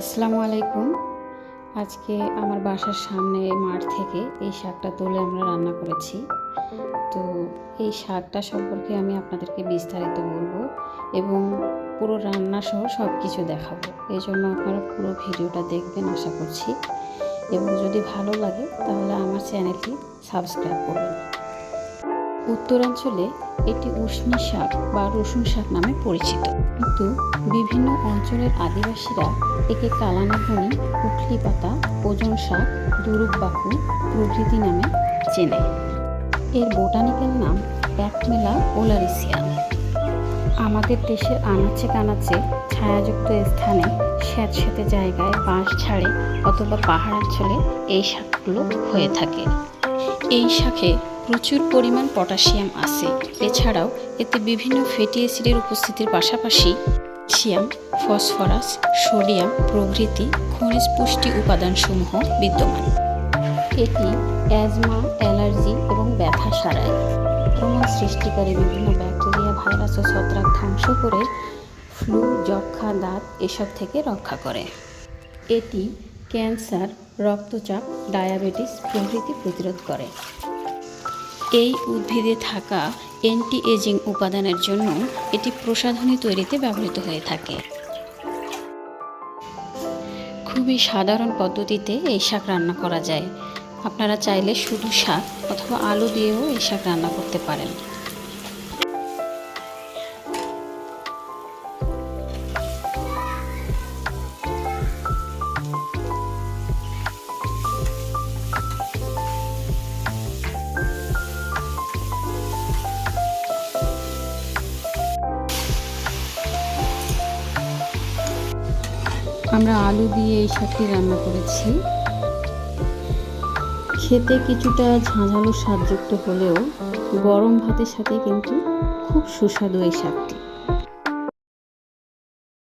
আসসালামু আলাইকুম। আজকে আমার বাসার সামনে মাঠ থেকে এই শাকটা তুলে আমরা রান্না করেছি। তো এই শাকটা সম্পর্কে আমি আপনাদেরকে বিস্তারিত বলব এবং পুরো রান্না সহ সব কিছু দেখাবো। এই জন্য আপনারা পুরো ভিডিওটা দেখবেন, আশা করছি। এবং যদি ভালো লাগে, তাহলে আমার চ্যানেলটি সাবস্ক্রাইব করবেন। উত্তরাঞ্চলে এটি উষ্ণি শাক বা রসুন শাক নামে পরিচিত। কিন্তু বিভিন্ন অঞ্চলের আদিবাসীরা একে কালানাগুনি উখলি পাতা ওজন শাক দুরুকবাকু প্রভৃতি নামে চেনে। এর বোটানিক্যাল নাম প্যাকমেলা ওলারিসিয়ান আমাদের দেশের আনাচে কানাচে ছায়াযুক্ত স্থানে স্যাঁতস্যাঁতে জায়গায় বাঁশ ছাড়ে অথবা পাহাড়াঞ্চলে এই শাকগুলো হয়ে থাকে। এই শাকে প্রচুর পরিমাণ পটাশিয়াম আছে। এছাড়াও এতে বিভিন্ন ফ্যাটি অ্যাসিডের উপস্থিতির পাশাপাশি ক্যালসিয়াম, ফসফরাস, সোডিয়াম প্রভৃতি খনিজ পুষ্টি উপাদানসমূহ বিদ্যমান। এটি অ্যাজমা, অ্যালার্জি এবং ব্যথা সারায়। আক্রমণ সৃষ্টিকারী বিভিন্ন ব্যাকটেরিয়া, ভাইরাস ও ছত্রাক ধ্বংস করে ফ্লু যক্ষা দাঁত এসব থেকে রক্ষা করে। এটি ক্যান্সার, রক্তচাপ, ডায়াবেটিস প্রভৃতি প্রতিরোধ করে। এই উদ্ভিদে থাকা অ্যান্টি এজিং উপাদানের জন্য এটি প্রসাধনী তৈরিতে ব্যবহৃত হয়ে থাকে। খুবই সাধারণ পদ্ধতিতে এই শাক রান্না করা যায়। আপনারা চাইলে শুধু শাক অথবা আলু দিয়েও এই শাক রান্না করতে পারেন। আমরা আলু দিয়ে এই শাকটি রান্না করেছি। খেতে কিছুটা ঝাঁঝালো স্বাদযুক্ত হলেও গরম ভাতের সাথে কিন্তু খুব সুস্বাদু এই শাকটি।